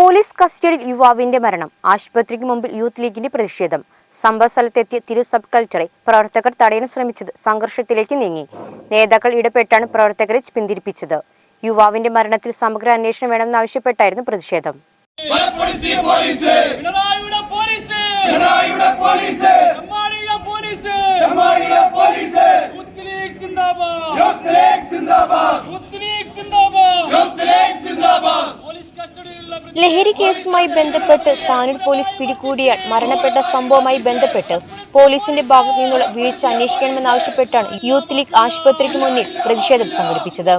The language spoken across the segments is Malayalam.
പോലീസ് കസ്റ്റഡിയിൽ യുവാവിന്റെ മരണം ആശുപത്രിക്ക് മുമ്പിൽ യൂത്ത് ലീഗിന്റെ പ്രതിഷേധം. സംഭവ സ്ഥലത്തെത്തിയ തിരു സബ് കൾച്ചറെ പ്രവർത്തകർ തടയാൻ ശ്രമിച്ചത് സംഘർഷത്തിലേക്ക് നീങ്ങി. നേതാക്കൾ ഇടപെട്ടാണ് പ്രവർത്തകരെ പിന്തിരിപ്പിച്ചത്. യുവാവിന്റെ മരണത്തിൽ സമഗ്ര അന്വേഷണം വേണമെന്നാവശ്യപ്പെട്ടായിരുന്നു പ്രതിഷേധം. പോലീസ് പിണറായിയുടെ പോലീസ് പിണറായിയുടെ പോലീസ് തെമ്മാടിയിലെ പോലീസ് തെമ്മാടിയിലെ പോലീസ് യൂത്ത് ലീഗ് സിന്ദാബാദ് യൂത്ത് ലീഗ് സിന്ദാബാദ് യൂത്ത് ലീഗ് സിന്ദാബാദ് യൂത്ത് ലീഗ് സിന്ദാബാദ് പോലീസ് കസ്റ്റഡിയിലുള്ള പ്രതി- ലഹരി കേസുമായി ബന്ധപ്പെട്ട് താനൂർ പോലീസ് പിടികൂടിയാൽ മരണപ്പെട്ട സംഭവവുമായി ബന്ധപ്പെട്ട് പോലീസിന്റെ ഭാഗത്തു നിന്നുള്ള വീഴ്ച അന്വേഷിക്കണമെന്നാവശ്യപ്പെട്ടാണ് യൂത്ത് ലീഗ് ആശുപത്രിക്ക് മുന്നിൽ പ്രതിഷേധം സംഘടിപ്പിച്ചത്.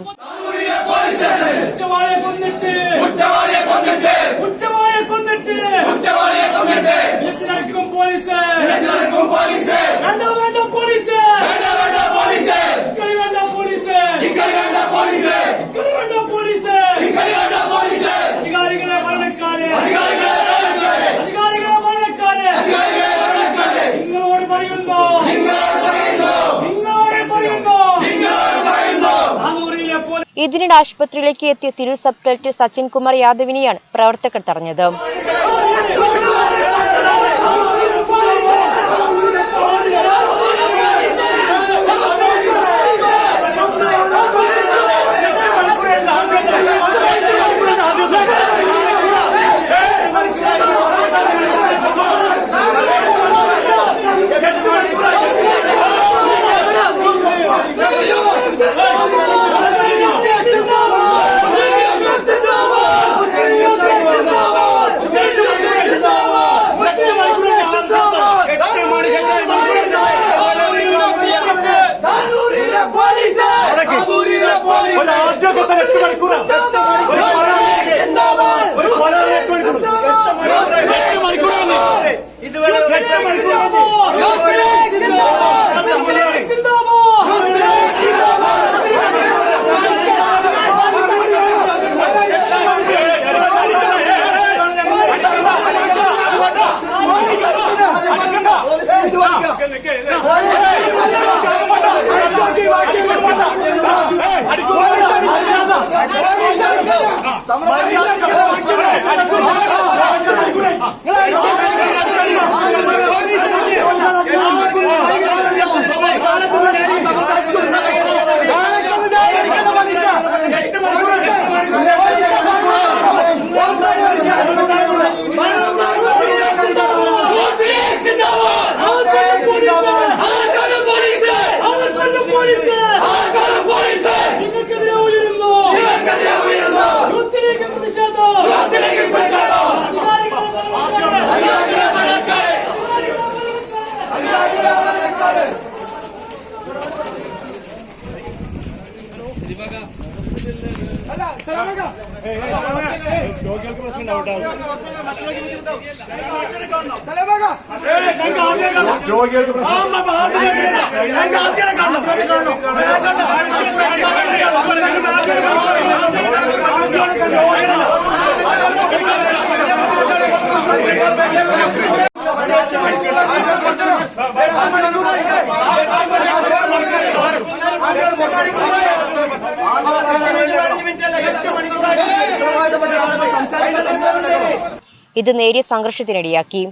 ഇതിനിടെ ആശുപത്രിയിലേക്ക് എത്തിയ തിരൂർ സബ് കളക്ടർ സച്ചിൻ കുമാർ യാദവിനെയാണ് പ്രവർത്തകർ തടഞ്ഞത്. പോലീസ് നിങ്ങൾക്കെതിരെ രോഗികൾക്ക് പ്രശ്നം രോഗികൾക്ക് പ്രശ്നം ഇത് നേരിയ സംഘർഷത്തിനിടയാക്കി.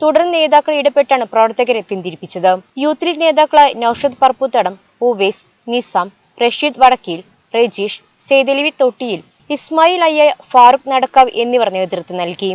തുടർന്ന് നേതാക്കൾ ഇടപെട്ടാണ് പ്രവർത്തകരെ പിന്തിരിപ്പിച്ചത്. യൂത്ത് ലീഗ് നേതാക്കളായ നൌഷദ് പർപ്പുത്തടം ഉവേസ് നിസാം റഷീദ് വടക്കീൽ റജീഷ് സേതലിവി തൊട്ടിയിൽ ഇസ്മായിൽ അയ്യ ഫാറൂഖ് നടക്കാവ് എന്നിവർ നേതൃത്വം നൽകി.